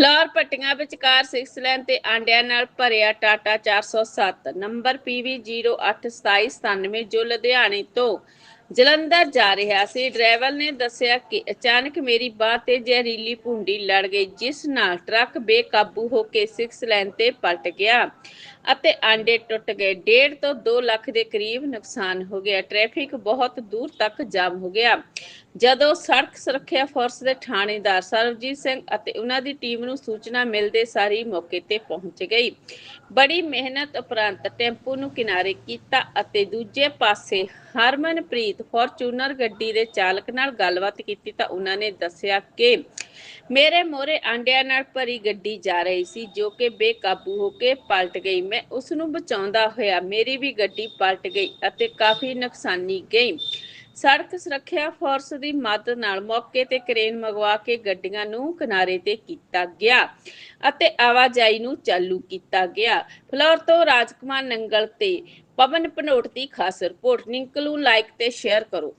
Floor ਪੱਟੀਆਂ ਵਿਚਕਾਰ 6 ਲੈਨ ਤੇ ਆਂਡਿਆਂ ਨਾਲ ਭਰਿਆ ਟਾਟਾ 407 ਨੰਬਰ PV082797 ਜੋ ਲੁਧਿਆਣੇ ਤੋਂ ਜਲੰਧਰ ਜਾ ਰਿਹਾ ਸੀ। ਡਰਾਈਵਰ ਨੇ ਦੱਸਿਆ ਕਿ ਅਚਾਨਕ ਮੇਰੀ ਬਾਹ ਤੇ ਜ਼ਹਿਰੀਲੀ ਭੁੰਡੀ ਲੜ ਗਈ, ਜਿਸ ਨਾਲ ਟਰੱਕ ਬੇਕਾਬੂ ਹੋ ਕੇ 6 ਲੈਨ ਤੇ ਪਲਟ ਗਿਆ। ਅਤੇ ਆਂਡੇ ਟੁੱਟ ਗਏ। 1.5 ਤੋਂ 2 ਲੱਖ ਦੇ ਕਰੀਬ ਨੁਕਸਾਨ ਹੋ ਗਿਆ। ਟ੍ਰੈਫਿਕ ਬਹੁਤ ਦੂਰ ਤੱਕ ਜਾਮ ਹੋ ਗਿਆ। ਜਦੋਂ ਸੜਕ ਸੁਰੱਖਿਆ ਫੋਰਸ ਦੇ ਥਾਣੇਦਾਰ ਸਰਵਜੀਤ ਸਿੰਘ ਅਤੇ ਉਹਨਾਂ ਦੀ ਟੀਮ ਨੂੰ ਸੂਚਨਾ ਮਿਲਦੇ ਸਾਰੀ ਮੌਕੇ ਤੇ ਪਹੁੰਚ ਗਈ। ਬੜੀ ਮਿਹਨਤ ਉਪਰੰਤ ਟੈਂਪੂ ਨੂੰ ਕਿਨਾਰੇ ਕੀਤਾ ਅਤੇ ਦੂਜੇ ਪਾਸੇ ਹਰਮਨਪ੍ਰੀਤ ਫੋਰਚੂਨਰ ਗੱਡੀ ਦੇ ਚਾਲਕ ਨਾਲ ਗੱਲਬਾਤ ਕੀਤੀ ਤਾਂ ਉਹਨਾਂ ਨੇ ਦੱਸਿਆ ਕਿ ਮੇਰੇ ਮੋਰੇ ਆਂਡਿਆਂ ਨਾਲ ਭਰੀ ਗੱਡੀ ਜਾ ਰਹੀ ਸੀ, ਜੋ ਕਿ ਬੇਕਾਬੂ ਹੋ ਕੇ ਪਲਟ ਗਈ। ਮੈਂ ਉਸ ਨੂੰ ਬਚਾਉਂਦਾ ਹੋਇਆ, ਮੇਰੀ ਵੀ ਗੱਡੀ ਪਲਟ ਗਈ ਅਤੇ ਕਾਫੀ ਨੁਕਸਾਨੀ ਗਈ। ਸੜਕ ਸੁਰੱਖਿਆ ਫੋਰਸ ਦੀ ਮਦਦ ਨਾਲ ਮੌਕੇ ਤੇ ਕ੍ਰੇਨ ਮੰਗਵਾ ਕੇ ਗੱਡੀਆਂ ਨੂੰ ਕਿਨਾਰੇ ਤੇ ਕੀਤਾ ਗਿਆ ਅਤੇ ਆਵਾਜਾਈ ਨੂੰ ਚਾਲੂ ਕੀਤਾ ਗਿਆ। ਫਲੋਰ ਤੋਂ ਰਾਜਕੁਮਾਰ ਨੰਗਲ ਤੇ ਪਵਨ ਪਨੋਟ ਦੀ ਖਾਸ ਰਿਪੋਰਟ। ਨਿੰਕਲੂ ਲਾਈਕ ਤੇ ਸ਼ੇਅਰ ਕਰੋ।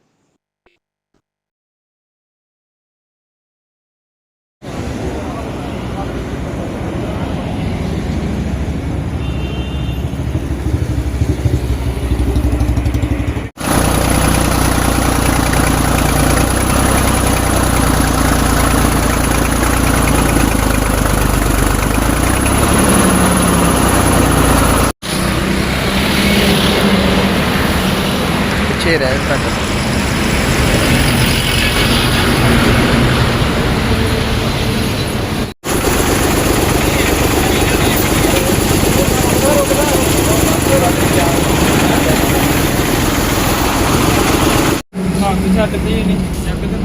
ਪਿੱਛੇ ਰਹਿ ਤੱਕ ਹਾਂ ਕਿ ਛੱਡ ਪਈ ਨਹੀਂ ਚੱਕ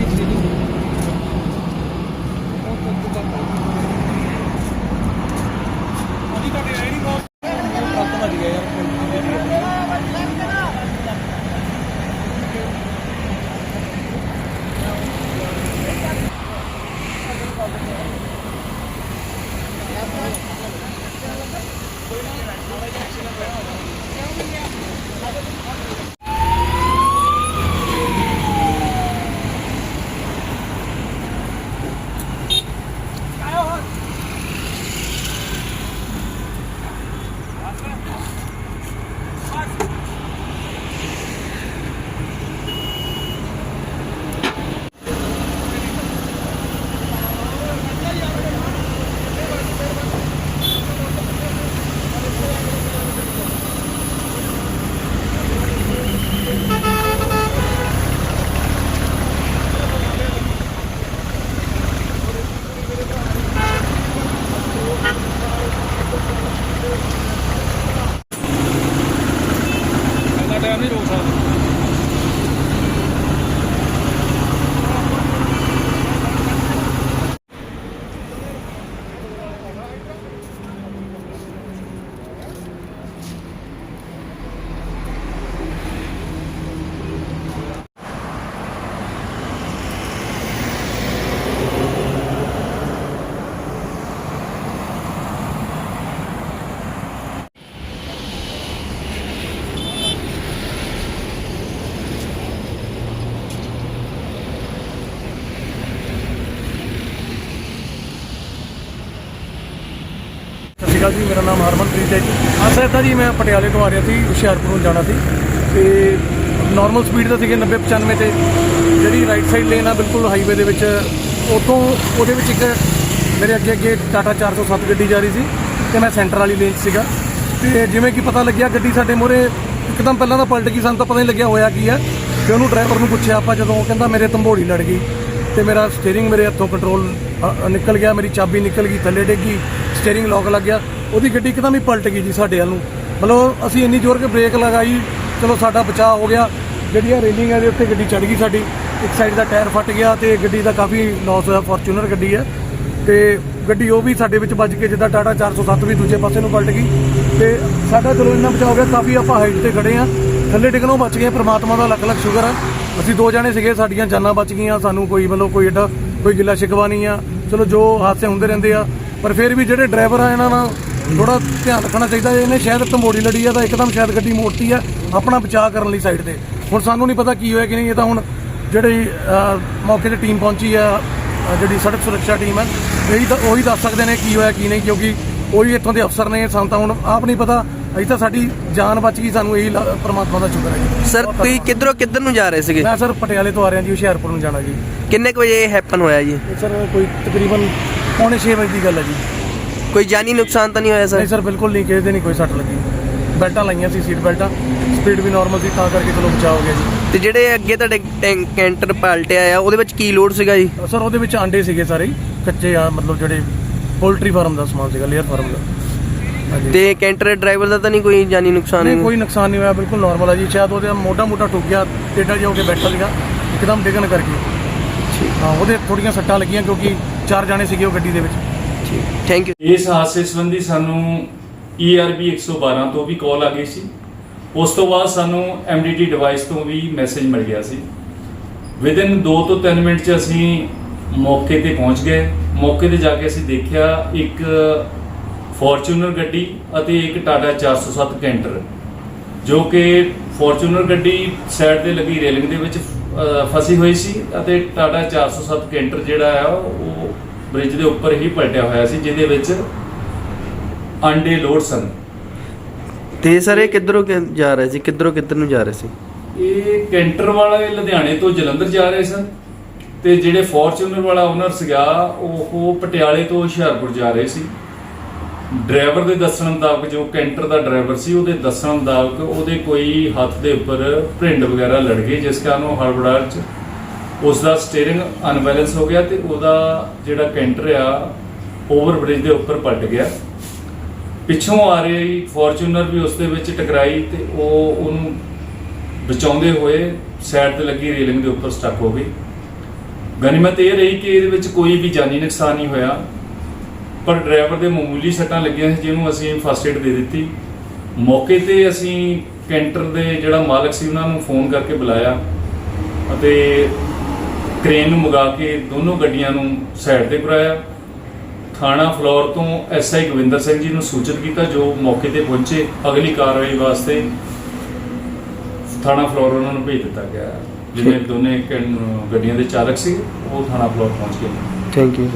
ਇੰਨਾ ਟਾਈਮ ਅਕਾਲ ਜੀ, ਮੇਰਾ ਨਾਮ ਹਰਮਨਪ੍ਰੀਤ ਹੈ ਜੀ। ਅਸਲ ਇੱਦਾਂ ਜੀ, ਮੈਂ ਪਟਿਆਲੇ ਤੋਂ ਆ ਰਿਹਾ ਸੀ, ਹੁਸ਼ਿਆਰਪੁਰ ਨੂੰ ਜਾਣਾ ਸੀ। ਤੇ ਨਾਰਮਲ ਸਪੀਡ ਦਾ ਸੀਗੇ 90 95 ਤੇ। ਜਿਹੜੀ ਰਾਈਟ ਸਾਈਡ ਲੇਨ ਆ, ਬਿਲਕੁਲ ਹਾਈਵੇ ਦੇ ਵਿੱਚ, ਉਤੋਂ ਉਹਦੇ ਵਿੱਚ ਇੱਕ ਮੇਰੇ ਅੱਗੇ ਅੱਗੇ ਟਾਟਾ 407 ਗੱਡੀ ਜਾ ਰਹੀ ਸੀ ਤੇ ਮੈਂ ਸੈਂਟਰ ਵਾਲੀ ਲੇਨ 'ਚ ਸੀਗਾ। ਤੇ ਜਿਵੇਂ ਕਿ ਪਤਾ ਲੱਗਿਆ, ਗੱਡੀ ਸਾਡੇ ਮੂਹਰੇ ਇੱਕਦਮ ਪਹਿਲਾਂ ਤਾਂ ਪਲਟ ਗਈ, ਸਾਨੂੰ ਤਾਂ ਪਤਾ ਨਹੀਂ ਲੱਗਿਆ ਹੋਇਆ ਕੀ ਹੈ ਤੇ ਉਹਨੂੰ ਡਰਾਈਵਰ ਨੂੰ ਪੁੱਛਿਆ ਆਪਾਂ ਜਦੋਂ ਕਹਿੰਦਾ ਮੇਰੇ ਤੰਬੋੜੀ ਲੜ ਗਈ। ਤੇ ਮੇਰਾ ਸਟੀਅਰਿੰਗ ਮੇਰੇ ਹੱਥੋਂ ਕੰਟਰੋਲ ਨਿਕਲ ਗਿਆ, ਮੇਰੀ ਚਾਬੀ ਨਿਕਲ ਗਈ, ਥੱਲੇ ਡਿੱਗੀ ਸਟੀਅਰਿੰਗ ਲੌਕ ਲੱਗ ਗਿਆ। ਉਹਦੀ ਗੱਡੀ ਇੱਕਦਮ ਹੀ ਪਲਟ ਗਈ ਜੀ ਸਾਡੇ ਵੱਲ ਨੂੰ। ਮਤਲਬ ਅਸੀਂ ਇੰਨੀ ਜ਼ੋਰ ਕੇ ਬ੍ਰੇਕ ਲਗਾਈ, ਚਲੋ ਸਾਡਾ ਬਚਾਅ ਹੋ ਗਿਆ। ਜਿਹੜੀ ਆ ਰੇਲਿੰਗ ਹੈ ਦੇ ਉੱਤੇ ਗੱਡੀ ਚੜ ਗਈ ਸਾਡੀ, ਇੱਕ ਸਾਈਡ ਦਾ ਟਾਇਰ ਫਟ ਗਿਆ ਤੇ ਗੱਡੀ ਦਾ ਕਾਫੀ ਲਾਸ ਹੋਇਆ ਫੋਰਚੂਨਰ ਗੱਡੀ ਹੈ। ਤੇ ਗੱਡੀ ਉਹ ਵੀ ਸਾਡੇ ਵਿੱਚ ਵੱਜ ਕੇ ਜਿੱਦਾਂ ਟਾਟਾ 407 ਵੀ ਦੂਜੇ ਪਾਸੇ ਨੂੰ ਪਲਟ ਗਈ। ਤੇ ਸਾਡਾ ਚਲੋ ਇੰਨਾ ਬਚਾਅ ਹੋ ਗਿਆ, ਕਾਫੀ ਆਪਾਂ ਹਾਈਟ ਤੇ ਖੜੇ ਆ ਥੱਲੇ ਡਿੱਗਣੋਂ ਬਚ ਗਏ, ਪ੍ਰਮਾਤਮਾ ਦਾ ਲੱਖ ਲੱਖ ਸ਼ੁਕਰ ਆ ਅਸੀਂ ਦੋ ਜਾਣੇ ਸੀਗੇ, ਸਾਡੀਆਂ ਜਾਨਾਂ ਬਚ ਗਈਆਂ, ਸਾਨੂੰ ਕੋਈ ਮਤਲਬ ਕੋਈ ਏਡਾ, ਕੋਈ ਗਿੱਲਾ ਸ਼ਿਕਵਾ ਨਹੀਂ ਆ। ਚਲੋ ਜੋ ਹਾਦਸੇ ਹੁੰਦੇ ਰਹਿੰਦੇ ਆ, ਪਰ ਫਿਰ ਵੀ ਜਿਹੜੇ ਡਰਾਈਵਰ ਆ, ਇਹਨਾਂ ਨਾਲ ਥੋੜਾ ਧਿਆਨ ਰੱਖਣਾ ਚਾਹੀਦਾ ਇਹਨੇ ਸ਼ਾਇਦ ਤੰਬੋੜੀ ਲੜੀ ਆ ਤਾਂ ਇੱਕਦਮ ਸ਼ਾਇਦ ਗੱਡੀ ਮੋੜਤੀ ਆ ਆਪਣਾ ਬਚਾਅ ਕਰਨ ਲਈ ਸਾਈਡ ਤੇ। ਹੁਣ ਸਾਨੂੰ ਨਹੀਂ ਪਤਾ ਕੀ ਹੋਇਆ ਕਿ ਨਹੀਂ ਇਹ ਤਾਂ ਹੁਣ ਜਿਹੜੀ ਮੌਕੇ ਤੇ ਟੀਮ ਪਹੁੰਚੀ ਆ ਜਿਹੜੀ ਸੜਕ ਸੁਰੱਖਿਆ ਟੀਮ ਹੈ ਇਹੀ ਤਾਂ ਉਹੀ ਦੱਸ ਸਕਦੇ ਨੇ ਕੀ ਹੋਇਆ ਕੀ ਨਹੀਂ ਕਿਉਂਕਿ ਉਹੀ ਇੱਥੋਂ ਦੇ ਅਫਸਰ ਨੇ ਸਾਨੂੰ ਤਾਂ ਹੁਣ ਆਪ ਨਹੀਂ ਪਤਾ। ਅਜੇ ਤਾਂ ਸਾਡੀ ਜਾਨ ਬਚ ਗਈ ਸਾਨੂੰ ਇਹੀ ਪ੍ਰਮਾਤਮਾ ਦਾ ਸ਼ੁਕਰ ਹੈ ਜੀ। ਸਰ ਤੁਸੀਂ ਕਿੱਧਰੋਂ ਕਿੱਧਰ ਨੂੰ ਜਾ ਰਹੇ ਸੀਗੇ? ਮੈਂ ਸਰ ਪਟਿਆਲੇ ਤੋਂ ਆ ਰਿਹਾ ਜੀ ਹੁਸ਼ਿਆਰਪੁਰ ਨੂੰ ਜਾਣਾ ਜੀ। ਕਿੰਨੇ ਕੁ ਵਜੇ ਇਹ ਹੈਪਨ ਹੋਇਆ ਜੀ? ਸਰ ਕੋਈ ਤਕਰੀਬਨ ਪੌਣੇ 6 ਵਜੇ ਦੀ ਗੱਲ ਹੈ ਜੀ। ਕੋਈ ਜਾਨੀ ਨੁਕਸਾਨ ਤਾਂ ਨਹੀਂ ਹੋਇਆ ਨਹੀਂ ਸਰ ਸਰ ਬਿਲਕੁਲ ਨਹੀਂ ਕਿਸੇ ਦੇ ਨਹੀਂ ਕੋਈ ਸੱਟ ਲੱਗੀ। ਬੈਲਟਾਂ ਲਾਈਆਂ ਸੀ ਸੀਟ ਬੈਲਟਾਂ। ਸਪੀਡ ਵੀ ਨਾਰਮਲ ਸੀ ਤਾਂ ਕਰਕੇ ਚਲੋ ਬਚਾਅ ਹੋ ਗਿਆ ਜੀ। ਤੇ ਜਿਹੜੇ ਅੱਗੇ ਤੁਹਾਡੇ ਟੈਂਕ ਕੈਂਟਰ ਪਲਟਿਆ ਆ ਉਹਦੇ ਵਿੱਚ ਕੀ ਲੋਡ ਸੀਗਾ ਜੀ? ਸਰ ਉਹਦੇ ਵਿੱਚ ਆਂਡੇ ਸੀਗੇ ਸਾਰੇ ਹੀ, ਕੱਚੇ ਆ ਮਤਲਬ ਜਿਹੜੇ ਪੋਲਟਰੀ ਫਾਰਮ ਦਾ ਸਮਾਨ ਸੀਗਾ ਲੇਅਰ ਫਾਰਮ ਦਾ। ਹਾਂਜੀ। ਤੇ ਕੈਂਟਰ ਡਰਾਈਵਰ ਦਾ ਤਾਂ ਨਹੀਂ ਕੋਈ ਜਾਨੀ ਨੁਕਸਾਨ ਨਹੀਂ ਕੋਈ ਨੁਕਸਾਨ ਨਹੀਂ ਹੋਇਆ ਬਿਲਕੁਲ ਨਾਰਮਲ ਹੈ ਜੀ। ਸ਼ਾਇਦ ਉਹਦੇ ਮੋਢਾ ਮੋਢਾ ਟੁੱਟ ਗਿਆ ਟੇਡਾ ਜਿਹਾ ਹੋ ਕੇ ਬੈਠਾ ਸੀਗਾ ਇੱਕਦਮ ਡਿੱਗਣ ਕਰਕੇ। ਹਾਂ ਉਹਦੇ ਥੋੜੀਆਂ ਸੱਟਾਂ ਲੱਗੀਆਂ ਕਿਉਂਕਿ ਚਾਰ ਜਾਣੇ ਸੀਗੇ ਉਹ ਗੱਡੀ ਦੇ ਵਿੱਚ। ਥੈਂਕ ਯੂ ਇਸ ਹਾਦਸੇ ਸੰਬੰਧੀ ਸਾਨੂੰ ERB 112 ਤੋਂ ਵੀ ਕਾਲ ਆ ਗਈ ਸੀ। ਉਸ ਤੋਂ ਬਾਅਦ ਸਾਨੂੰ MDT ਡਿਵਾਈਸ ਤੋਂ ਵੀ ਮੈਸੇਜ ਮਿਲ ਗਿਆ ਸੀ। ਵਿਦਿਨ 2 ਤੋਂ 3 ਮਿੰਟ ਚ ਅਸੀਂ ਮੌਕੇ ਤੇ ਪਹੁੰਚ ਗਏ। ਮੌਕੇ ਤੇ ਜਾ ਕੇ ਅਸੀਂ ਦੇਖਿਆ ਇੱਕ ਫੋਰਚੂਨਰ ਗੱਡੀ ਅਤੇ ਇੱਕ ਟਾਟਾ 407 ਕੈਂਟਰ, ਜੋ ਕਿ ਫੋਰਚੂਨਰ ਗੱਡੀ ਸਾਈਡ ਤੇ ਲੱਗੀ ਰੇਲਿੰਗ ਦੇ ਵਿੱਚ ਫਸੀ ਹੋਈ ਸੀ ਅਤੇ ਟਾਟਾ 407 ਕੈਂਟਰ ਜਿਹੜਾ ਆ ਉਹ ਬ੍ਰਿਜ ਦੇ ਉੱਪਰ ਹੀ ਪਲਟਿਆ ਹੋਇਆ ਸੀ ਜਿਹਦੇ ਵਿੱਚ ਅੰਡੇ ਲੋਡ ਸਨ। ਤੇ ਸਰ ਇਹ ਕਿੱਧਰੋਂ ਕਿ- ਜਾ ਰਹੇ ਸੀ? ਕਿੱਧਰੋਂ ਕਿੱਧਰ ਨੂੰ ਜਾ ਰਹੇ ਸੀ? ਇਹ ਕੈਂਟਰ ਵਾਲੇ ਲੁਧਿਆਣੇ ਤੋਂ ਜਲੰਧਰ ਜਾ ਰਹੇ ਸਨ ਤੇ ਜਿਹੜੇ ਫੋਰਚੂਨਰ ਵਾਲਾ ਓਨਰ ਸੀਗਾ ਉਹ ਪਟਿਆਲੇ ਤੋਂ ਹੁਸ਼ਿਆਰਪੁਰ ਜਾ ਰਹੇ ਸੀ। ਡਰਾਈਵਰ ਦੇ ਦੱਸਣ ਮੁਤਾਬਕ ਜੋ ਕੈਂਟਰ ਦਾ ਡਰਾਈਵਰ ਸੀ ਉਹਦੇ ਦੱਸਣ ਮੁਤਾਬਕ ਉਹਦੇ ਕੋਈ ਹੱਥ ਦੇ ਉੱਪਰ ਭਿੰਡ ਵਗੈਰਾ ਲੜ ਗਈ ਜਿਸ ਕਾਰਨ ਉਹ ਹੜਬੜਾਹਟ ਚ ਉਸ ਦਾ ਸਟੀਅਰਿੰਗ ਅਨਬੈਲੈਂਸ ਹੋ ਗਿਆ ਤੇ ਉਹਦਾ ਜਿਹੜਾ ਕੈਂਟਰ ਆ ਓਵਰ ਬ੍ਰਿਜ ਦੇ ਉੱਪਰ ਪਲਟ ਗਿਆ। ਪਿੱਛੋਂ ਆ ਰਹੀ ਫੋਰਚੂਨਰ ਵੀ ਉਸ ਦੇ ਵਿੱਚ ਟਕਰਾਈ ਤੇ ਉਹ ਉਹਨੂੰ ਬਚਾਉਂਦੇ ਹੋਏ ਸਾਈਡ ਤੇ ਲੱਗੀ ਰੇਲਿੰਗ ਦੇ ਉੱਪਰ ਸਟਕ ਹੋ ਗਈ। ਗਨੀਮਤ ਇਹ ਰਹੀ ਕਿ ਇਹਦੇ ਵਿੱਚ ਕੋਈ ਵੀ ਜਾਨੀ ਨੁਕਸਾਨ ਨਹੀਂ ਹੋਇਆ। ਪਰ ਡਰਾਈਵਰ ਦੇ ਮਾਮੂਲੀ ਸੱਟਾਂ ਲੱਗੀਆਂ ਸੀ ਜਿਹਨੂੰ ਅਸੀਂ ਫਸਟ ਏਡ ਦੇ ਦਿੱਤੀ। ਮੌਕੇ ਤੇ ਅਸੀਂ ਕੈਂਟਰ ਦੇ ਜਿਹੜਾ ਮਾਲਕ ਸੀ ਉਹਨਾਂ ਨੂੰ ਫੋਨ ਕਰਕੇ ਬੁਲਾਇਆ ਅਤੇ ਕ੍ਰੇਨ ਨੂੰ ਮੰਗਾ ਕੇ ਦੋਨੋਂ ਗੱਡੀਆਂ ਨੂੰ ਸਾਈਡ ਤੇ ਕਰਾਇਆ। ਥਾਣਾ ਫਲੋਰ ਤੋਂ ਐਸਆਈ ਗੋਵਿੰਦਰ ਸਿੰਘ ਜੀ ਨੂੰ ਸੂਚਿਤ ਕੀਤਾ ਜੋ ਮੌਕੇ ਤੇ ਪਹੁੰਚੇ। ਅਗਲੀ ਕਾਰਵਾਈ ਵਾਸਤੇ ਥਾਣਾ ਫਲੋਰ ਉਹਨਾਂ ਨੂੰ ਭੇਜ ਦਿੱਤਾ ਗਿਆ। ਜਿਵੇਂ ਦੋਨੇ ਗੱਡੀਆਂ ਦੇ ਚਾਲਕ ਸੀ ਉਹ ਥਾਣਾ ਫਲੋਰ ਪਹੁੰਚ ਗਏ। Thank you